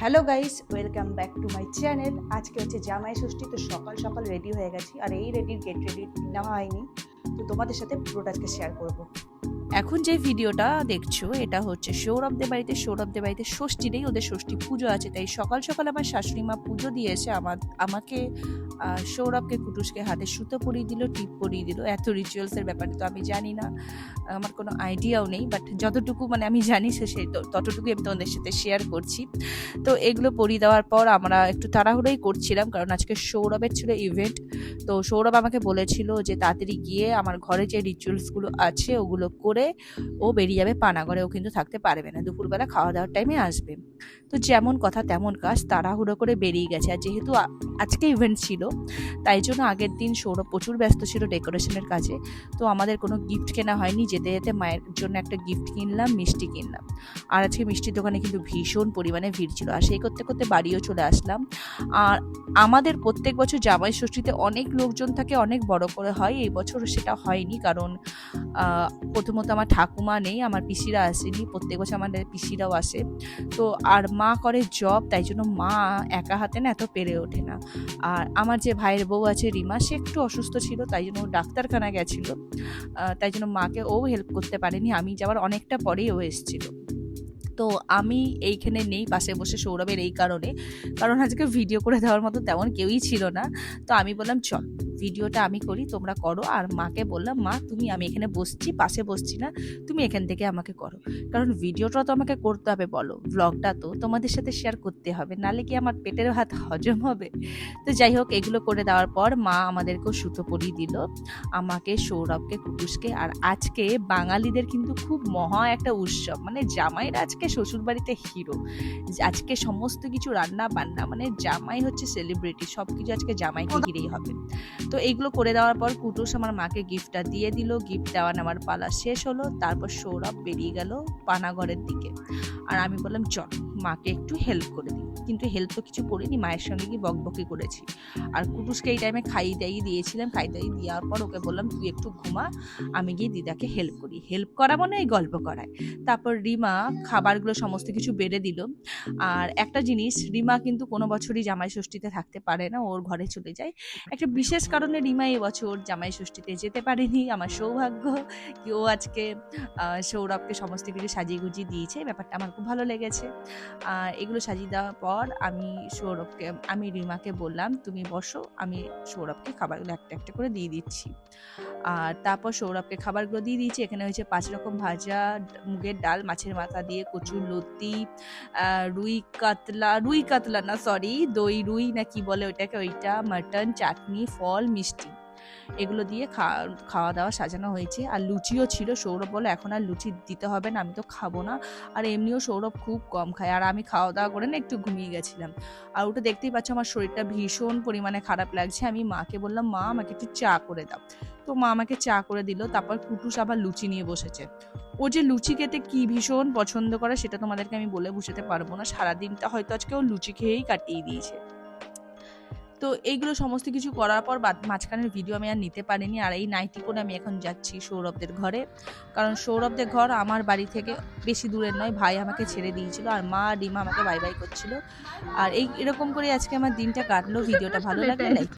Hello guys welcome back to my channel আজকে হচ্ছে জামাই ষষ্ঠী, তো সকাল সকাল রেডি হয়ে গেছি। আর এই রেডির গেট রেডি নেওয়া হয়নি। তো তোমাদের সাথে পুরোটা আজকে শেয়ার করব। এখন যে ভিডিওটা দেখছ, এটা হচ্ছে সৌরভদের বাড়িতে সৌরভদের বাড়িতে ষষ্ঠী নেই, ওদের ষষ্ঠী পুজো আছে। তাই সকাল সকাল আমার শাশুড়ি মা পুজো দিয়েছে, আমার, আমাকে সৌরভকে, কুটুসকে হাতে সুতো পরিয়ে দিল, টিপ পরিয়ে দিল। এত রিচুয়ালসের ব্যাপারে তো আমি জানি না, আমার কোনো আইডিয়াও নেই বাট যতটুকু মানে আমি জানি সে সেই ততটুকুই আমি তোমাদের সাথে শেয়ার করছি। তো এগুলো পরিয়ে দেওয়ার পর আমরা একটু তাড়াহুড়োই করছিলাম, কারণ আজকে সৌরভের ছিল ইভেন্ট তো সৌরভ আমাকে বলেছিল যে তাড়াতাড়ি গিয়ে আমার ঘরে যে রিচুয়ালসগুলো আছে, ওগুলো করে ও বেরিয়ে যাবে পানাগড়ে ও কিন্তু থাকতে পারবে না। দুপুরবেলা খাওয়া দাওয়ার টাইমে আসবে। তো যেমন কথা তেমন কাজ তাড়াহুড়ো করে বেরিয়ে গেছে। আর যেহেতু আজকে ইভেন্ট ছিল তাই জন্য আগের দিন সৌরভ প্রচুর ব্যস্ত ছিল ডেকোরেশনের কাজে। তো আমাদের কোনো গিফট কেনা হয়নি। যেতে যেতে মায়ের জন্য একটা গিফট কিনলাম মিষ্টি কিনলাম। আর আজকে মিষ্টির দোকানে কিন্তু ভীষণ পরিমাণে ভিড় ছিল। আর সেই করতে করতে বাড়িও চলে আসলাম। আর আমাদের প্রত্যেক বছর জামাই ষষ্ঠীতে অনেক লোকজন থাকে অনেক বড় করে হয়। এই বছর সেটা হয়নি কারণ আহ, প্রথমত আমার ঠাকুমা নেই, আমার পিসিরা আসেনি, প্রত্যেক বছর আমাদের পিসিরাও আসে। তো আর মা করে জব তাই জন্য মা একা হাতে না এত পেরে ওঠে না। আর আমার যে ভাইয়ের বউ আছে রিমা, সে একটু অসুস্থ ছিল, তাই জন্য ডাক্তারখানা গেছিল। তাই জন্য মাকে ও হেল্প করতে পারেনি, আমি যাওয়ার অনেকটা পরেই ও এসেছিল। তো আমি এইখানে নেই, পাশে বসে সৌরভের এই কারণে। কারণ আজকে ভিডিও করে দেওয়ার মতো তেমন কেউই ছিল না। তো আমি বললাম, চল। ভিডিওটা আমি করি, তোমরা করো। আর মাকে বললাম, মা, তুমি, আমি এখানে বসছি, পাশে বসছি না, তুমি এখান থেকে আমাকে করো। কারণ ভিডিওটা তো আমাকে করতে হবে, বলো। ব্লগটা তো তোমাদের সাথে শেয়ার করতে হবে, নালে কি আমার পেটের ভাত হজম হবে? তো যাই হোক, এগুলো করে দেওয়ার পর মা আমাদেরকেও সুতো পরিয়ে দিল, আমাকে, সৌরভকে কুটুসকে আর আজকে বাঙালিদের কিন্তু খুব মহা একটা উৎসব মানে জামাইরা আজকে শ্বশুরবাড়িতে হিরো আজকে সমস্ত কিছু রান্না বান্না মানে জামাই হচ্ছে সেলিব্রিটি সব কিছু আজকে জামাইকে ঘিরেই হবে। তো এইগুলো করে দেওয়ার পর কুটুস আমার মাকে গিফটটা দিয়ে দিল। গিফট দেওয়া নেওয়ার পালা শেষ হলো। তারপর সৌরভ বেরিয়ে গেল পানাগড়ের দিকে। আর আমি বললাম, চল। মাকে একটু হেল্প করে দিই। কিন্তু হেল্প তো কিছু করিনি, মায়ের সঙ্গে গিয়ে বকবকি করেছি। আর কুটুসকে এই টাইমে খাই দাইয়ে দিয়েছিলাম খাই দাইয়ে দেওয়ার পর ওকে বললাম, তুই একটু ঘুমা, আমি গিয়ে দিদাকে হেল্প করি। হেল্প করা মানে এই গল্প করায়। তারপর রিমা খাবারগুলো সমস্ত কিছু বেড়ে দিল। আর একটা জিনিস, রিমা কিন্তু কোনো বছরই জামাই ষষ্ঠীতে থাকতে পারে না, ওর ঘরে চলে যায়। একটা বিশেষ কারণে রিমা এই বছর জামাই ষষ্ঠীতে যেতে পারেনি। আমার সৌভাগ্য কি ও আজকে সৌরভকে সমস্ত কিছু সাজিয়ে গুজিয়ে দিয়েছে। ব্যাপারটা আমার খুব ভালো লেগেছে। আর এগুলো সাজিয়ে দেওয়ার পর আমি সৌরভকে, আমি রিমাকে বললাম, তুমি বসো, আমি সৌরভকে খাবারগুলো একটা একটা করে দিয়ে দিচ্ছি। আর তারপর সৌরভকে খাবারগুলো দিয়ে দিয়েছি। এখানে হয়েছে পাঁচ রকম ভাজা, মুগের ডাল, মাছের মাথা দিয়ে কচুর লতি রুই কাতলা রুই কাতলা না সরি দই, রুই না কি বলে ওইটাকে, ওইটা, মাটন, চাটনি, ফল, মিষ্টি। এগুলো দিয়ে খাওয়া খাওয়া দাওয়া সাজানো হয়েছে। আর লুচিও ছিল সৌরভ বলে, এখন আর লুচি দিতে হবে না, আমি তো খাব না। আর এমনিও সৌরভ খুব কম খায়। আর আমি খাওয়া দাওয়া করে না, একটু ঘুমিয়ে গেছিলাম। আর ওটা দেখতেই পাচ্ছ, আমার শরীরটা ভীষণ পরিমাণে খারাপ লাগছে। আমি মাকে বললাম, মা, আমাকে একটু চা করে দাও। তো মা আমাকে চা করে দিল, তারপর কুটুস আবার লুচি নিয়ে বসেছে। ও যে লুচি খেতে কি ভীষণ পছন্দ করে, সেটা তোমাদেরকে আমি বলে বুঝতে পারব না। সারাদিনটা হয়তো আজকে ও লুচি খেয়েই কাটিয়ে দিয়েছে। তো এইগুলো সমস্ত কিছু করার পর মাঝখানের ভিডিও আমি আর নিতে পারিনি। আর এই নাইটি পরে আমি এখন যাচ্ছি সৌরভদের ঘরে। কারণ সৌরভদের ঘর আমার বাড়ি থেকে বেশি দূরের নয়। ভাই আমাকে ছেড়ে দিয়েছিল আর মা ডিমা আমাকে বাই বাই করছিল। আর এই এরকম করে আজকে আমার দিনটা কাটলো। ভিডিওটা ভালো লাগলে লাইক